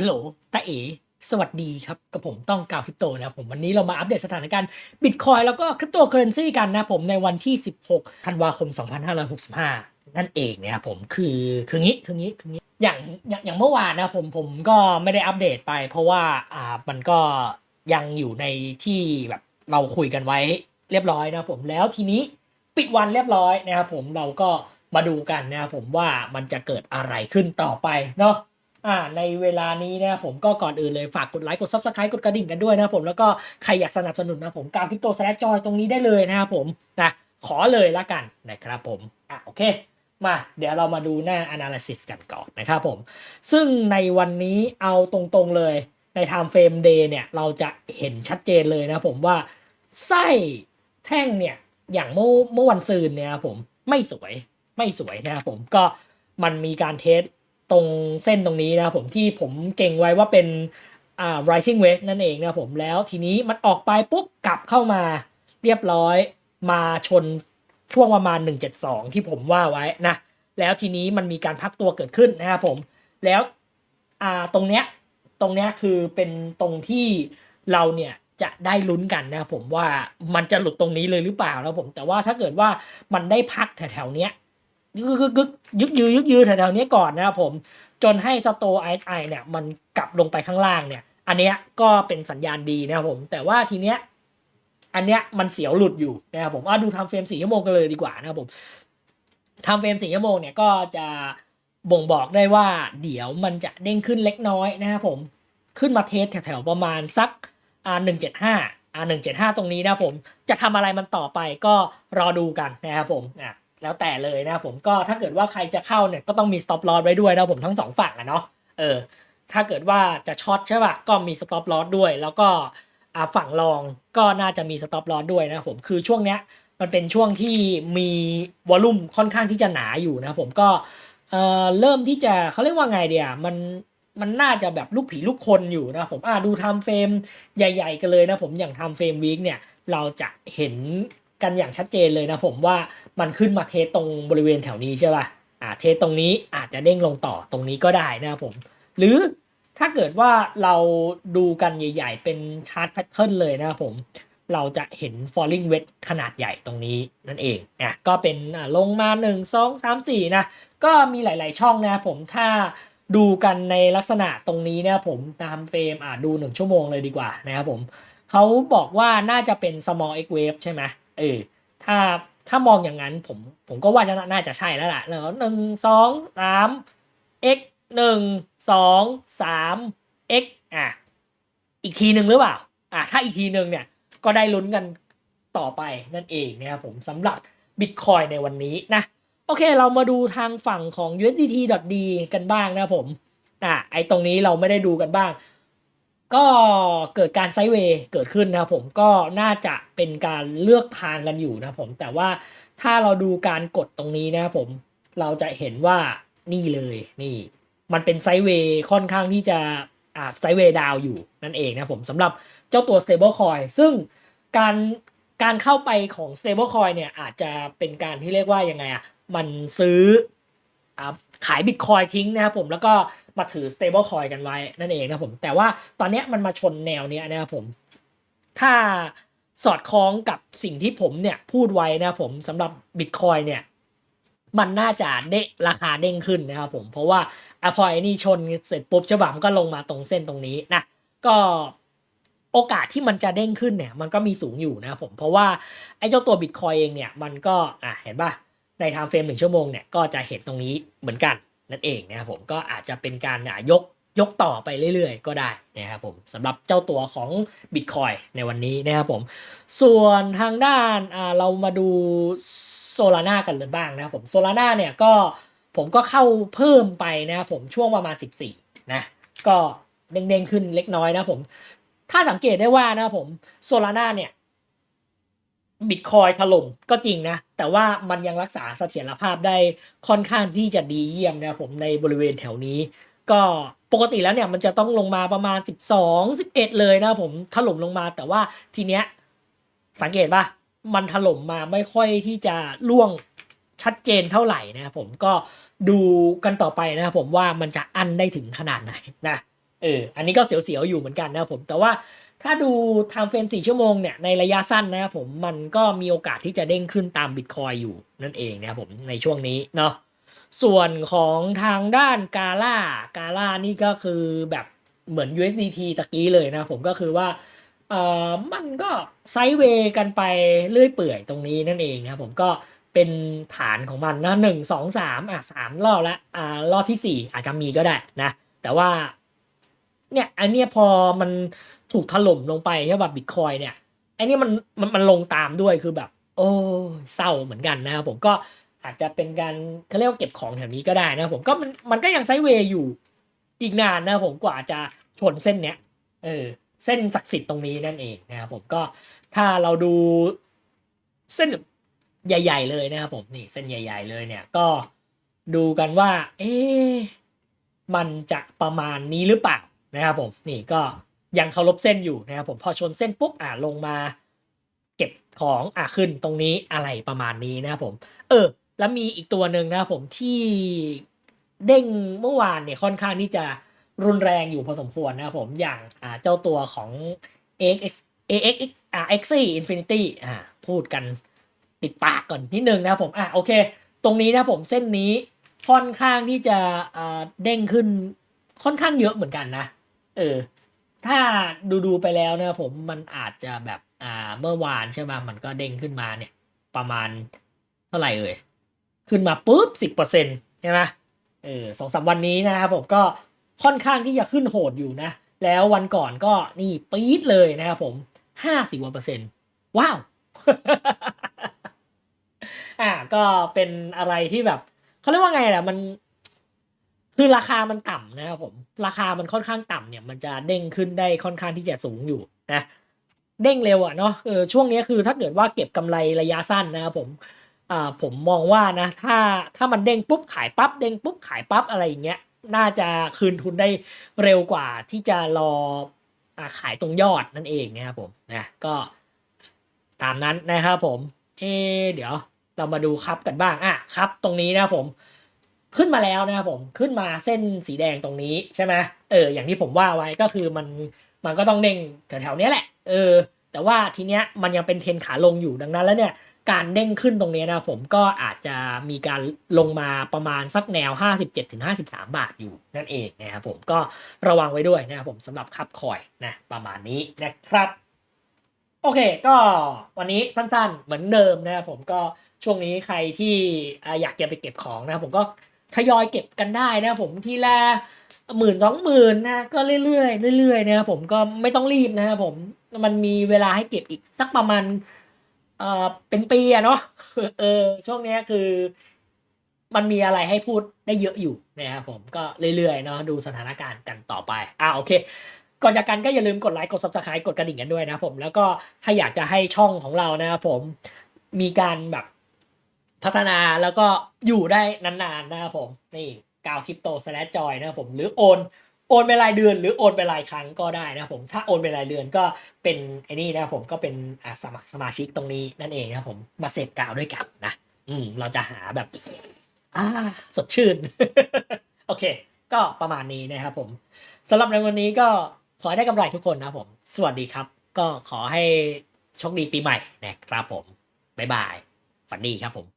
ฮัลโหลตาเอ๋สวัสดีครับ กับผมต้องกล่าวคริปโตนะครับผมวันนี้เรามาอัปเดตสถานการณ์บิตคอยแล้วก็คริปโตเคอเรนซีกันนะผมในวันที่ 16 ธันวาคม 2565 นั่นเองนะครับผมคือคืองี้คืองี้คืองี้อย่างอย่างอย่างเมื่อวานนะผมผมก็ไม่ได้อัปเดตไป เพราะว่าอ่ามันก็ยังอยู่ในที่แบบเราคุยกันไว้เรียบร้อยนะผมแล้วทีนี้ปิดวันเรียบร้อยนะครับผมเราก็มาดูกันนะครับผมว่ามันจะเกิดอะไรขึ้นต่อไปเนาะ อ่าในเวลานี้นะครับผมก็ก่อนอื่นเลยฝากกดไลค์กด subscribe กดกระดิ่งกันด้วยนะครับผมแล้วก็ใครอยากสนับสนุนนะผมกาวคริปโตสแลจอยตรงนี้ได้เลยนะครับผมนะขอเลยละกันนะครับผมอะโอเคมาเดี๋ยวเรามาดูหน้า analysis กันก่อนนะครับผม ซึ่งในวันนี้เอาตรงๆเลยใน time frame day เนี่ย เราจะเห็นชัดเจนเลยนะผมว่า ไส้แท่งเนี่ย อย่างเมื่อเมื่อวันซืนเนี่ยผมไม่สวยไม่สวยนะครับผมก็มันมีการเทส ตรงเส้นตรงนี้นะผมที่ผมเก่งไว้ว่าเป็นอ่า rising wedge นั่นเองนะผมแล้วทีนี้มันออกไปปุ๊บกลับเข้ามาเรียบร้อยมาชนช่วงประมาณ 172 ที่ผมว่าไว้นะแล้วทีนี้มันมีการพักตัวเกิดขึ้นนะครับผมแล้วอ่าตรงเนี้ยตรงเนี้ยคือเป็นตรงที่เราเนี่ยจะได้ลุ้นกันนะครับผมว่ามันจะหลุดตรงนี้เลยหรือเปล่านะครับผมแต่ว่าถ้าเกิดว่ามันได้พักแถวๆเนี้ย ยึกยึกยึกยือยึกยือแถวๆนี้ก่อนนะครับผมจนให้สโตไอซ์ไอเนี่ยมันกลับลงไปข้างล่างเนี่ย อันเนี้ยก็เป็นสัญญาณดีนะครับผม แต่ว่าทีเนี้ยอันเนี้ยมันเสียวหลุดอยู่นะครับผมอะดูทำเฟรมสี่ชั่วโมงกันเลยดีกว่านะครับผมทำเฟรมสี่ชั่วโมงเนี่ยก็จะบ่งบอกได้ว่าเดี๋ยวมันจะเด้งขึ้นเล็กน้อยนะครับผมขึ้นมาเทสแถวๆประมาณสักอ่าหนึ่งเจ็ดห้าอ่าหนึ่งเจ็ดห้าตรงนี้นะครับผมจะทำอะไรมันต่อไปก็รอดูกันนะครับผมอะ แล้วแต่เลยนะผมก็ถ้าเกิดว่าใครจะเข้าเนี่ยก็ต้องมี stop loss ไว้ด้วยนะผมทั้งสองฝั่งอะเนาะเออถ้าเกิดว่าจะช็อตใช่ป่ะก็มี stop loss ด้วย แล้วก็อาฝั่งรองก็น่าจะมี stop loss ด้วยนะผมคือช่วงเนี้ยมันเป็นช่วงที่มีวอลลุ่มค่อนข้างที่จะหนาอยู่นะผมก็เอ่อเริ่มที่จะเขาเรียกว่าไงเดียมันมันน่าจะแบบลูกผีลูกคนอยู่นะผมอ่าดูทม์เฟรมใหญ่ ๆ กันเลยนะผมอย่างทม์เฟรมวีคเนี่ยเราจะเห็น กันอย่างชัดเจนเลยนะผมว่ามันขึ้นมาเทสตรงบริเวณแถวนี้ใช่ป่ะอ่าเทสตรงนี้อาจจะเด้งลงต่อตรงนี้ก็ได้นะครับผม หรือถ้าเกิดว่าเราดูกันใหญ่ ๆ เป็นชาร์ตแพทเทิร์นเลยนะครับผม เราจะเห็น falling wedge ขนาดใหญ่ตรงนี้นั่นเองอะก็เป็นอ่าลงมา 1 2 3 4 นะ ก็มีหลาย ๆ ช่องนะผมถ้าดูกันในลักษณะตรงนี้นะผมตามเฟรมอ่าดู 1 ชั่วโมงเลยดีกว่านะครับผมเขาบอกว่าน่าจะเป็น small x wave ใช่ไหม เออถ้าถ้ามองอย่างนั้นผมผมก็ว่าจะน่าจะใช่แล้วล่ะแล้วหนึ่งสองสาม x หนึ่งสองสาม x อะอีกทีหนึ่งหรือเปล่าอะถ้าอีกทีหนึ่งเนี่ยก็ได้ลุ้นกันต่อไปนั่นเองนะครับผมสำหรับ Bitcoin ในวันนี้นะ โอเคเรามาดูทางฝั่งของ USDT.D กันบ้างนะผมอะไอตรงนี้เราไม่ได้ดูกันบ้าง ก็เกิดการไซด์เวย์เกิดขึ้นนะครับผมก็น่าจะเป็นการเลือกทางกันอยู่นะครับผมแต่ว่าถ้าเราดูการกดตรงนี้นะครับผมเราจะเห็นว่านี่เลยนี่ มันเป็นไซด์เวย์ค่อนข้างที่จะอ่าไซด์เวย์ดาวอยู่นั่นเองนะผมสำหรับเจ้าตัว stablecoin ซึ่งการการเข้าไปของ stablecoin เนี่ยอาจจะเป็นการที่เรียกว่ายังไงอะมันซื้อ ขายบิตคอยทิ้งนะครับผมแล้วก็มาถือ stable coin กันไว้นั่นเองนะครับผม แต่ว่าตอนนี้มันมาชนแนวเนี้ยนะครับผม ถ้าสอดคล้องกับสิ่งที่ผมเนี่ยพูดไว้นะครับผมสำหรับบิตคอยเนี่ยมันน่าจะเดะราคาเด้งขึ้นนะครับผม เพราะว่าอพอไอ้นี่ชนเสร็จปุ๊บฉบับมันก็ลงมาตรงเส้นตรงนี้นะก็โอกาสที่มันจะเด้งขึ้นเนี่ยมันก็มีสูงอยู่นะครับผมเพราะว่าไอ้เจ้าตัวบิตคอยเองเนี่ยมันก็อะเห็นป่ะ ในไทม์เฟรมหนึ่งชั่วโมงเนี่ยก็จะเห็นตรงนี้เหมือนกันนั่นเองนะครับผมก็อาจจะเป็นการยกยกต่อไปเรื่อยๆ ก็ได้นะครับผมสำหรับเจ้าตัวของ Bitcoin ในวันนี้นะครับผม ส่วนทางด้านาเรามาดูโซลาร่ากันเลยบ้างนะครับผมโซลาร่าเนี่ยก็ผมก็เข้าเพิ่มไปนะครับผมช่วงประมาณ 14 นะ ก็เด้งๆขึ้นเล็กน้อยนะผม ถ้าสังเกตได้ว่านะครับผมโซลาร่าเนี่ย บิตคอยถล่มก็จริงนะ แต่ว่ามันยังรักษาเสถียรภาพได้ค่อนข้างที่จะดีเยี่ยมนะผมในบริเวณแถวนี้ ก็ปกติแล้วเนี่ยมันจะต้องลงมาประมาณ 12 11 เลยนะผมถล่มลงมาแต่ว่าทีเนี้ยสังเกตป่ะมันถล่มมาไม่ค่อยที่จะล่วงชัดเจนเท่าไหร่นะผมก็ดูกันต่อไปนะผมว่ามันจะอันได้ถึงขนาดไหนนะเอออันนี้ก็เสียวๆอยู่เหมือนกันนะผมแต่ว่า ถ้าดูไทม์เฟรม4ชั่วโมงเนี่ยในระยะสั้นนะครับผมมันก็มีโอกาสที่จะเด้งขึ้นตามบิตคอยอยู่นั่นเองนะครับผมในช่วงนี้เนาะส่วนของทางด้านกาล่ากาล่านี่ก็คือแบบเหมือน USDT ตะกี้เลยนะผมก็คือว่าเอ่อมันก็ไซด์เวย์กันไปเรื่อยเปื่อยตรงนี้นั่นเองนะครับผมก็เป็นฐานของมันนะหนึ่งสองสามอะสามรอบล้วอ่ารอบที่สี่อาจจะมีก็ได้นะแต่ว่า เนี่ยอันเนี้ยพอมันถูกถล่มลงไปใช่แบบบิตคอยเนี่ยอันนี้มันมันมันลงตามด้วยคือแบบ โอ้ยเศร้าเหมือนกันนะครับผมก็อาจจะเป็นการเขาเรียกว่าเก็บของแถวนี้ก็ได้นะครับผมก็มันมันก็ยังไซด์เวย์อยู่อีกนานนะครับผมกว่าจะชนเส้นเนี้ยเออเส้นศักดิ์สิทธิ์ตรงนี้นั่นเองนะครับผมก็ถ้าเราดูเส้นใหญ่ ๆ เลยนะครับผมนี่เส้นใหญ่ ๆ เลยเนี่ยก็ดูกันว่า เอ๊ะมันจะประมาณนี้หรือเปล่า นะครับผมนี่ก็ยังเคารพเส้นอยู่นะครับผมพอชนเส้นปุ๊บอ่าลงมา เก็บของอะขึ้นตรงนี้อะไรประมาณนี้นะครับผม เออ แล้วมีอีกตัวหนึ่งนะครับผมที่เด้งเมื่อวานเนี่ยค่อนข้างที่จะรุนแรงอยู่พอสมควรนะครับผมอย่างอ่าเจ้าตัวของ AX AX อ่า XC Infinity อ่าพูดกันติดปากก่อนนิดนึงนะครับผมอะโอเค ตรงนี้นะผมเส้นนี้ค่อนข้างที่จะอ่าเด้งขึ้นค่อนข้างเยอะเหมือนกันนะ เออ ถ้าดูดูไปแล้วนะผมมันอาจจะแบบอ่าเมื่อวานใช่ไหมมันก็เด้งขึ้นมาเนี่ย ประมาณเท่าไหร่เอ่ยขึ้นมาปุ๊บสิบเปอร์เซ็นต์ใช่ไหมเออสองสามวันนี้นะครับผมก็ค่อนข้างที่จะขึ้นโหดอยู่นะ แล้ววันก่อนก็นี่ปี๊ดเลยนะครับผมห้าสิบกว่าเปอร์เซ็นต์ว้าวอ่าก็เป็นอะไรที่แบบเขาเรียกว่าไงล่ะมัน คือราคามันต่ำนะครับผม ราคามันค่อนข้างต่ำเนี่ย มันจะเด้งขึ้นได้ค่อนข้างที่จะสูงอยู่นะเด้งเร็วอะเนาะเออช่วงนี้คือถ้าเกิดว่าเก็บกำไรระยะสั้นนะครับผมอ่าผมมองว่านะถ้าถ้ามันเด้งปุ๊บขายปั๊บเด้งปุ๊บขายปั๊บอะไรอย่างเงี้ยน่าจะคืนทุนได้เร็วกว่าที่จะรออ่าขายตรงยอดนั่นเองนะครับผมนะก็ตามนั้นนะครับผมเอเดี๋ยวเรามาดูครับกันบ้างอะครับตรงนี้นะครับผม ขึ้นมาแล้วนะครับผมขึ้นมาเส้นสีแดงตรงนี้ใช่ไหมเอออย่างที่ผมว่าไว้ก็คือมันมันก็ต้องเด้งแถวๆนี้แหละเออแต่ว่าทีเนี้ยมันยังเป็นเทนขาลงอยู่ดังนั้นแล้วเนี่ยการเด้งขึ้นตรงนี้นะผมก็อาจจะมีการลงมาประมาณสักแนว 57-53 บาทอยู่นั่นเองนะครับผมก็ระวังไว้ด้วยนะครับผมสำหรับคับคอยนะประมาณนี้นะครับโอเคก็วันนี้สั้นๆเหมือนเดิมนะครับผมก็ช่วงนี้ใครที่อ่าอยากจะไปเก็บของนะครับผมก็ ทยอยเก็บกันได้นะผมทีละหมื่นสองหมื่นนะก็เรื่อยๆเรื่อยๆนะครับผมก็ไม่ต้องรีบนะครับผมมันมีเวลาให้เก็บอีกสักประมาณเออเป็นปีอะเนาะเออช่วงนี้คือ มันมีอะไรให้พูดได้เยอะอยู่นะครับผมก็เรื่อยๆเนาะดูสถานการณ์กันต่อไปอ่าโอเคก่อนจากกันก็อย่าลืมกดไลค์กด subscribe กดกระดิ่งกันด้วยนะครับผมแล้วก็ถ้าอยากจะให้ช่องของเรานะครับผมมีการแบบ พัฒนาแล้วก็อยู่ได้นานๆนะครับผมนี่กาวคริปโตสแลจอยนะครับผมหรือโอนโอนเป็นรายเดือนหรือโอนเป็นรายครั้งก็ได้นะครับผมถ้าโอนเป็นรายเดือนก็เป็นไอ้นี่นะครับผมก็เป็นสมัครสมาชิกตรงนี้นั่นเองนะครับผมมาเสพกาวด้วยกันนะอืมเราจะหาแบบอ่าสดชื่น โอเค ก็ประมาณนี้นะครับผมสำหรับในวันนี้ก็ขอให้ได้กำไรทุกคนนะครับผม สวัสดีครับ ก็ขอให้โชคดีปีใหม่นะครับผม บ๊ายบาย ฝันดีครับผม